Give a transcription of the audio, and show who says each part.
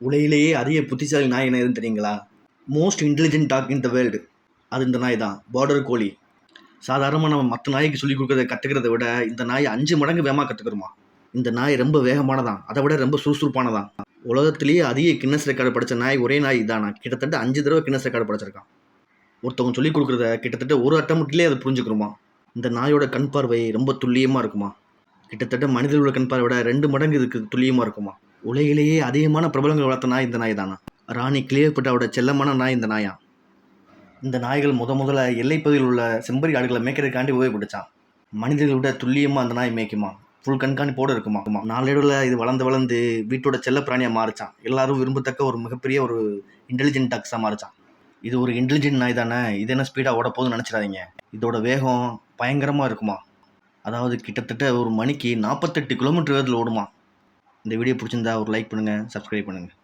Speaker 1: உலகிலேயே அதிக புத்திசாலி நாய் என்ன எதுன்னு தெரியுங்களா? Most intelligent dog in the world அது இந்த நாய் தான். பார்டர் கோழி சாதாரணமாக நம்ம மற்ற நாய்க்கு சொல்லிக் கொடுக்கறத கற்றுக்கிறத விட இந்த நாய் அஞ்சு மடங்கு வேகமாக கற்றுக்கிறோமா இந்த நாய் ரொம்ப வேகமானதான். அதை விட ரொம்ப சுறுசுறுப்பானதான். உலகத்திலேயே அதிக கின்னஸ் ரெக்கார்டு படித்த நாய் ஒரே நாய் தானா கிட்டத்தட்ட அஞ்சு தடவை கின்னஸ் ரெக்கார்டு படிச்சிருக்கான். ஒருத்தவங்க சொல்லிக் கொடுக்குறத கிட்டத்தட்ட ஒரு அட்டம்லேயே அதை புரிஞ்சுக்கிறோமா இந்த நாயோட கண் பார்வை ரொம்ப துல்லியமாக இருக்குமா? கிட்டத்தட்ட மனிதர்களோட கண் பார்வை விட ரெண்டு மடங்கு இதுக்கு துல்லியமாக இருக்குமா? உலகிலேயே அதிகமான பிரபலங்கள் வளர்த்த நாய் இந்த நாய் தானா? ராணி கிளியர்பட்டாவோட செல்லமான நாய் இந்த நாயா? இந்த நாய்கள் முத முதல்ல எல்லைப்பகுதியில் உள்ள செம்பரி ஆடுகளை மேய்க்கிறதுக்காண்டி உபயோகப்படுத்தான் மனிதர்களை விட துல்லியமாக அந்த நாய் மேய்க்குமா ஃபுல் கண்காணிப்போடு இருக்குமா ஆமா. நாளடைவில் இது வளர்ந்து வளர்ந்து வீட்டோட செல்ல பிராணியாக மாறிச்சான் எல்லாரும் விரும்பத்தக்க ஒரு மிகப்பெரிய ஒரு இன்டெலிஜென்ட் டாக்ஸாக மாறிச்சான் இது ஒரு இன்டெலிஜென்ட் நாய் தானே? இது என்ன ஸ்பீடாக ஓட போகுதுன்னு நினச்சிடாதீங்க. இதோட வேகம் பயங்கரமாக இருக்குமா அதாவது கிட்டத்தட்ட ஒரு மணிக்கு நாற்பத்தெட்டு கிலோமீட்டர் வேகத்தில் ஓடுமா இந்த வீடியோ பிடிச்சிருந்தா ஒரு லைக் பண்ணுங்கள் சப்ஸ்கிரைப் பண்ணுங்கள்